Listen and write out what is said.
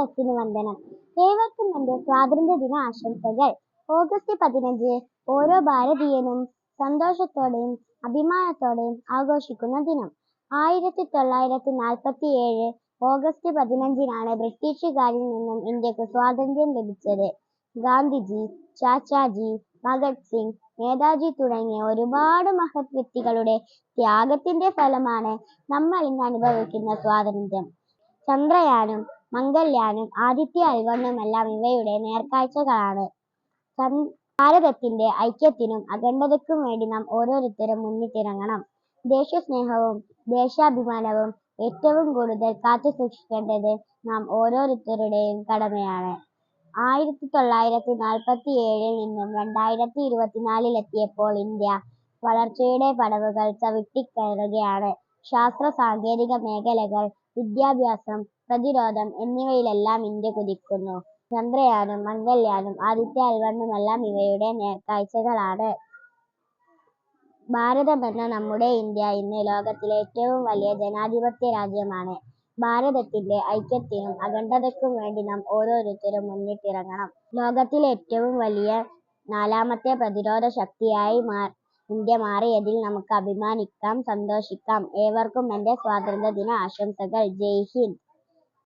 എസിന് വന്ദനം. ഏവർക്കും എന്റെ സ്വാതന്ത്ര്യ ദിന ആശംസകൾ. ഓഗസ്റ്റ് പതിനഞ്ച് ഓരോ ഭാരതീയനും സന്തോഷത്തോടെയും അഭിമാനത്തോടെയും ആഘോഷിക്കുന്ന ദിനം. ആയിരത്തി തൊള്ളായിരത്തി നാൽപ്പത്തിയേഴ് ഓഗസ്റ്റ് പതിനഞ്ചിനാണ് ബ്രിട്ടീഷുകാരിൽ നിന്നും ഇന്ത്യയ്ക്ക് സ്വാതന്ത്ര്യം ലഭിച്ചത്. ഗാന്ധിജി ചാച്ചാജി ഭഗത് സിംഗ് നേതാജി തുടങ്ങിയ ഒരുപാട് മഹത് വ്യക്തികളുടെ ത്യാഗത്തിന്റെ ഫലമാണ് നമ്മൾ ഇന്ന് അനുഭവിക്കുന്ന സ്വാതന്ത്ര്യം. ചന്ദ്രയാനും മംഗൾയാനും ആദിത്യ എല്ലാം ഇവയുടെ നേർക്കാഴ്ചകളാണ്. ഭാരതത്തിന്റെ ഐക്യത്തിനും അഖണ്ഡതയ്ക്കും വേണ്ടി നാം ഓരോരുത്തരും മുന്നിട്ടിറങ്ങണം. ദേശസ്നേഹവും ദേശാഭിമാനവും ഏറ്റവും കൂടുതൽ കാത്തുസൂക്ഷിക്കേണ്ടത് നാം ഓരോരുത്തരുടെയും കടമയാണ്. ആയിരത്തി തൊള്ളായിരത്തി നാൽപ്പത്തിയേഴിൽ നിന്നും രണ്ടായിരത്തി ഇരുപത്തിനാലിലെത്തിയപ്പോൾ ഇന്ത്യ വളർച്ചയുടെ പടവുകൾ ചവിട്ടിക്കയറുകയാണ്. ശാസ്ത്ര സാങ്കേതിക മേഖലകൾ വിദ്യാഭ്യാസം പ്രതിരോധം എന്നിവയിലെല്ലാം ഇന്ത്യ കുതിക്കുന്നു. ചന്ദ്രയാനും മംഗൾയാനും ആദിത്യ എൽ വണ്ണുമെല്ലാം ഇവയുടെ നേർക്കാഴ്ചകളാണ് ഭാരതമെന്ന നമ്മുടെ ഇന്ത്യ ഇന്ന് ലോകത്തിലെ ഏറ്റവും വലിയ ജനാധിപത്യ രാജ്യമാണ്. ഭാരതത്തിന്റെ ഐക്യത്തിനും അഖണ്ഡതയ്ക്കും വേണ്ടി നാം ഓരോരുത്തരും മുന്നിട്ടിറങ്ങണം. ലോകത്തിലെ ഏറ്റവും വലിയ നാലാമത്തെ പ്രതിരോധ ശക്തിയായി ഇന്ത്യ മാറിയതിൽ നമുക്ക് അഭിമാനിക്കാം സന്തോഷിക്കാം. ഏവർക്കും എന്റെ സ്വാതന്ത്ര്യദിന ആശംസകൾ. ജയ് ഹിന്ദ്.